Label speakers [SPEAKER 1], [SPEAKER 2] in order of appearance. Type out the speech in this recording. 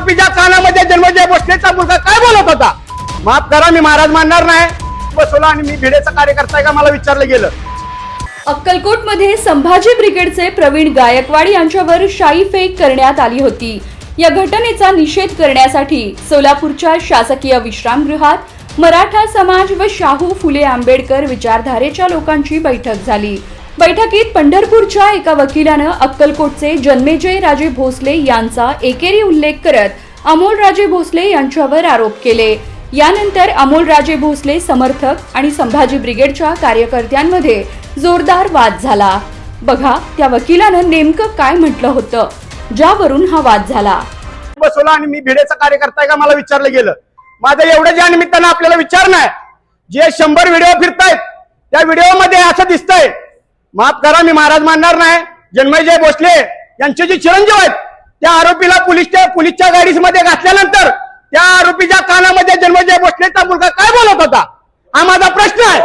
[SPEAKER 1] आरोपीच्या कानामध्ये जन्मजय भोसलेचा मुलगा काय बोलत होता? माफ करा मी महाराज मानणार नाही. बसवला आणि मी भिडेचा कार्यकर्ता आहे का मला विचारलं गेलं.
[SPEAKER 2] अक्कलकोटमध्ये संभाजी ब्रिगेडचे प्रवीण गायकवाड यांच्यावर शाई फेक करण्यात आली होती. या घटनेचा निषेध करण्यासाठी सोलापूरच्या शासकीय विश्रामगृहात मराठा समाज व शाहू फुले आंबेडकर विचारधारेच्या लोकांची बैठक झाली. बैठकीत पंढरपूरच्या एका वकिलानं अक्कलकोटचे जन्मेजय राजे भोसले यांचा एकेरी उल्लेख करत अमोल राजे भोसले यांच्यावर आरोप केले. यानंतर अमोल राजे भोसले समर्थक आणि संभाजी ब्रिगेडच्या कार्यकर्त्यांमध्ये जोरदार वाद झाला. बघा त्या वकिलानं नेमकं काय म्हटलं होतं? ज्यावरून हा वाद झाला.
[SPEAKER 1] बसवला आणि मी भिडेचा कार्यकर्ता आहे का मला विचारलं गेलं. माझं एवढं ज्या निमित्तानं आपल्याला विचारणं आहे जे शंभर व्हिडिओ फिरतायत त्या व्हिडिओमध्ये असं दिसतंय माफ करा मी महाराज मानणार नाही. जन्मयजय भोसले यांचे जे चिरंजीव आहेत त्या आरोपीला पोलीसच्या पोलीसच्या गाडीमध्ये घातल्यानंतर त्या आरोपीच्या कानामध्ये जन्मजय भोसलेचा मुलगा काय बोलत होता? हा माझा प्रश्न आहे.